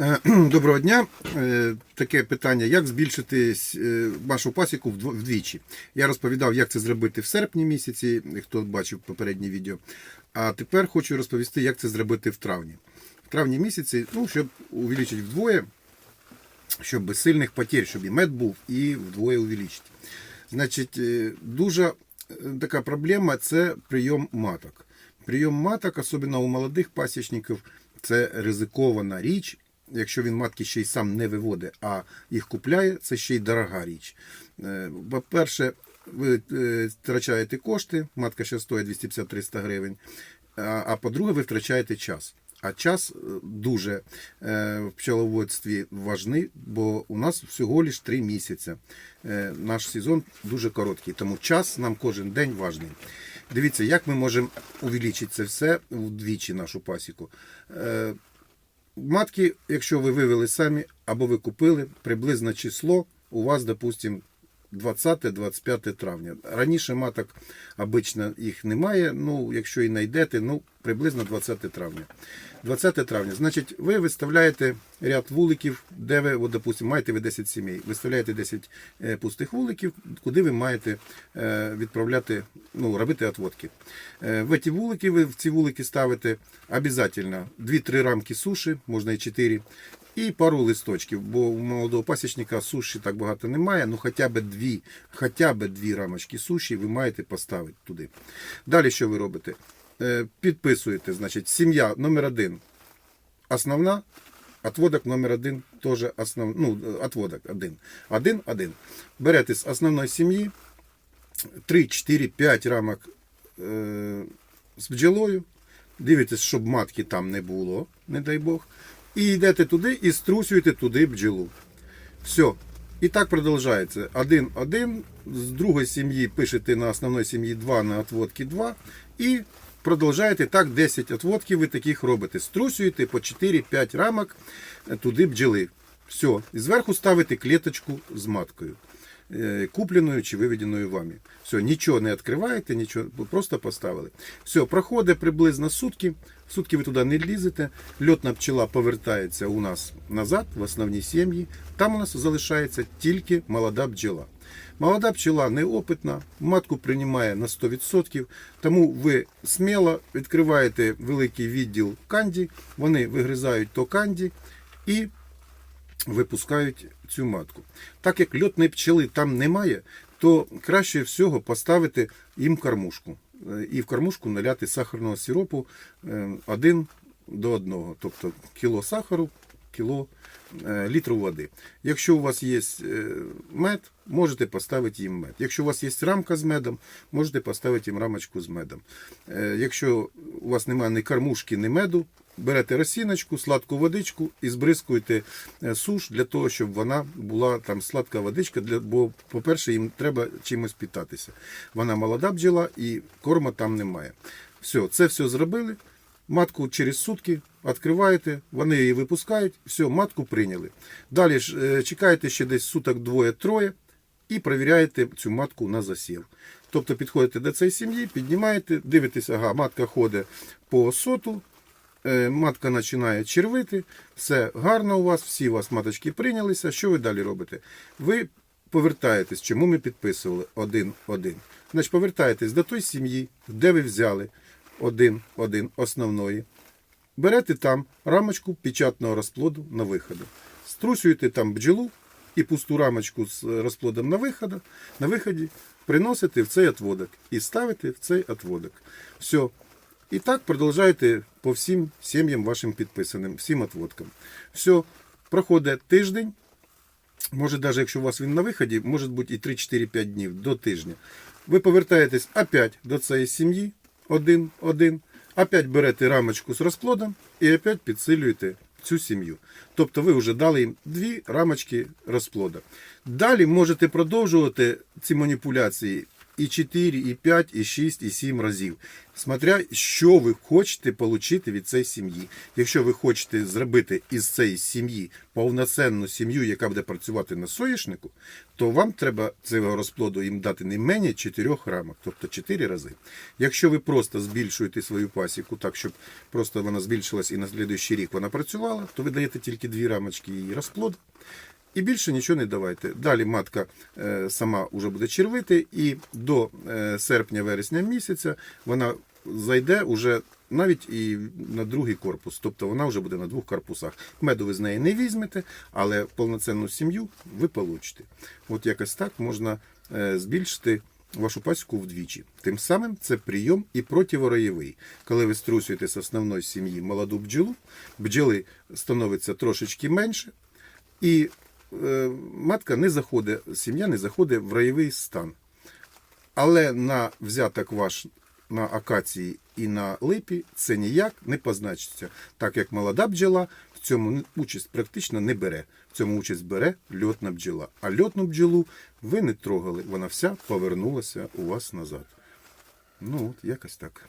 Е, Доброго дня. Е, Таке питання: як збільшити е, вашу пасіку вдвічі? Я розповідав, як це зробити в серпні місяці, хто бачив попереднє відео. А тепер хочу розповісти, як це зробити в травні. В травні місяці, ну, щоб увеличити вдвоє, щоб без сильних потерь, щоб і мед був, і вдвоє увеличити. Значить, дуже така проблема це прийом маток. Прийом маток, особливо у молодих пасічників, це ризикована річ. Якщо він матки ще й сам не виводить, а їх купляє, це ще й дорога річ. Е, По-перше, ви е, втрачаєте кошти, матка ще стоїть 250-300 гривень. А, по-друге, ви втрачаєте час. А час е, дуже в пчеловодстві важний, бо у нас всього лиш 3 місяці. Наш сезон дуже короткий, тому час нам кожен день важний. Дивіться, як ми можемо увеличити це все вдвічі нашу пасіку. Матки, якщо ви вивели самі або ви купили, приблизне число у вас, допустим, 20-25 травня. Раніше маток обично їх немає. Ну, якщо і знайдете, ну приблизно 20 травня. 20 травня. Значить, ви виставляєте ряд вуликів, де ви, от, допустим, маєте ви 10 сімей. Виставляєте 10 е, пустих вуликів, куди ви маєте е, відправляти, ну, робити отводки. Е, В ці вулики ви в ці вулики ставите обов'язково 2-3 рамки суші, можна і 4, і пару листочків, бо у молодого пасічника суші так багато немає, ну хоча б дві, хоча б дві рамочки суші ви маєте поставити туди. Далі що ви робите? Е, Підписуєте, значить, сім'я номер один основна, отводок номер один теж основ... ну, отводок один. Один, один. Берете з основної сім'ї 3, 4, 5 рамок е, з бджолою, дивитесь, щоб матки там не було, не дай Бог. І йдете туди і струсюєте туди бджілу. Все. І так продовжується. Один, один, з другої сім'ї пишете на основної сім'ї 2, на отводки 2. І продовжуєте так 10 отводків ви таких робите. Струсюєте по 4-5 рамок туди бджіли. Все. І зверху ставите клеточку з маткою. Е, Купленою чи виведеною вами. Все, нічого не відкриваєте, нічого, просто поставили. Все, проходить приблизно сутки. Сутки ви туди не лізете. Льотна пчела повертається у нас назад, в основній сім'ї. Там у нас залишається тільки молода бджола. Молода пчела неопитна, матку приймає на 100%, тому ви сміло відкриваєте великий відділ канді, вони вигризають то канді і випускають цю матку. Так як льотної пчели там немає, то краще всього поставити їм кормушку. Е, І в кормушку наляти сахарного сиропу е, один до одного. Тобто кіло сахару, кіло е, літру води. Якщо у вас є мед, можете поставити їм мед. Якщо у вас є рамка з медом, можете поставити їм рамочку з медом. Якщо у вас немає ні кормушки, ні меду, берете росіночку, сладку водичку і збризкуєте е, суш для того, щоб вона була там сладка водичка, для, бо, по-перше, їм треба чимось питатися. Вона молода бджола і корма там немає. Все, це все зробили. Матку через сутки відкриваєте, вони її випускають, все, матку прийняли. Далі ж е, чекаєте ще десь суток двоє-троє і перевіряєте цю матку на засів. Тобто підходите до цієї сім'ї, піднімаєте, дивитеся, ага, матка ходить по соту, матка починає червити, все гарно у вас, всі у вас маточки прийнялися. Що ви далі робите? Ви повертаєтесь, чому ми підписували один-один. Значить, повертаєтесь до той сім'ї, де ви взяли один-один основної. Берете там рамочку печатного розплоду на виходу. Струсюєте там бджолу і пусту рамочку з розплодом на виходу, на виході приносите в цей отводок і ставите в цей отводок. Все. І так продовжуєте по всім сім'ям вашим підписаним, всім отводкам. Все, проходить тиждень, може, навіть якщо у вас він на виході, може бути і 3-4-5 днів до тижня. Ви повертаєтесь опять до цієї сім'ї, один-один, опять берете рамочку з розплодом і опять підсилюєте цю сім'ю. Тобто ви вже дали їм дві рамочки розплода. Далі можете продовжувати ці маніпуляції і 4, і 5, і 6, і 7 разів. Смотря, що ви хочете отримати від цієї сім'ї. Якщо ви хочете зробити із цієї сім'ї повноцінну сім'ю, яка буде працювати на соняшнику, то вам треба цього розплоду їм дати не менше 4 рамок, тобто 4 рази. Якщо ви просто збільшуєте свою пасіку так, щоб просто вона збільшилась і на слідуючий рік вона працювала, то ви даєте тільки 2 рамочки її розплоду. І більше нічого не давайте. Далі матка е, сама вже буде червити, і до е, серпня-вересня місяця вона зайде уже навіть і на другий корпус. Тобто вона вже буде на двох корпусах. Меду ви з неї не візьмете, але повноцінну сім'ю ви получите. От якось так можна е, збільшити вашу пасіку вдвічі. Тим самим це прийом і противороєвий. Коли ви струсуєте з основної сім'ї молоду бджолу, бджоли становиться трошечки менше, і матка не заходить, сім'я не заходить в раєвий стан. Але на взяток ваш на акації і на липі це ніяк не позначиться, так як молода бджола в цьому участь практично не бере. В цьому участь бере льотна бджола. А льотну бджолу ви не трогали, вона вся повернулася у вас назад. Ну от, якось так.